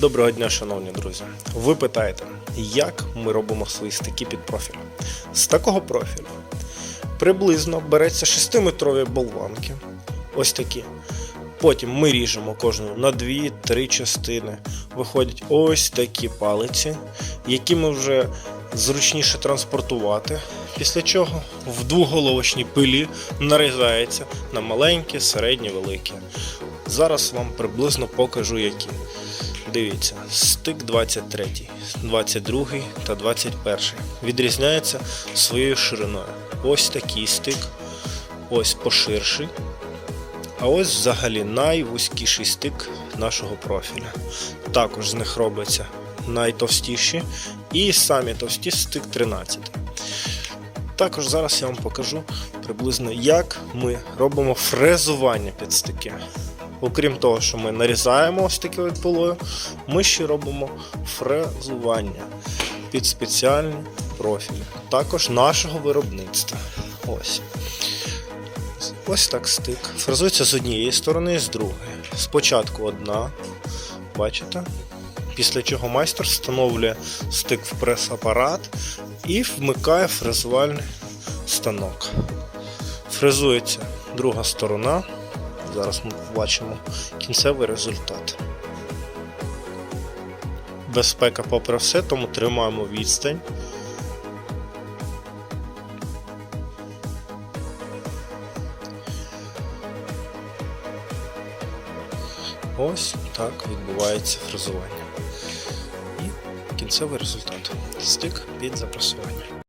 Доброго дня, шановні друзі. Ви питаєте, як ми робимо свої стики під профіль? З такого профілю приблизно береться 6-метрові болванки. Ось такі. Потім ми ріжемо кожну на 2-3 частини. Виходять ось такі палиці, які ми вже зручніше транспортувати. Після чого в двоголовочній пилі нарізається на маленькі, середні, великі. Зараз вам приблизно покажу які. Дивіться, стик 23, 22 та 21 відрізняється своєю шириною. Ось такий стик, ось поширший. А ось взагалі найвузькіший стик нашого профіля. Також з них робляться найтовстіші і самі товсті стик 13. Також зараз я вам покажу приблизно, як ми робимо фрезування під стики. Окрім того, що ми нарізаємо ось такою пилою, ми ще робимо фрезування під спеціальні профілі, також нашого виробництва. Ось. Ось так стик. Фрезується з однієї сторони і з другої. Спочатку одна, бачите? Після чого майстер встановлює стик в прес-апарат і вмикає фрезувальний станок. Фрезується друга сторона. Зараз ми побачимо кінцевий результат. Безпека попри все, тому тримаємо відстань. Ось так відбувається фрезування. І кінцевий результат. Стик під запресування.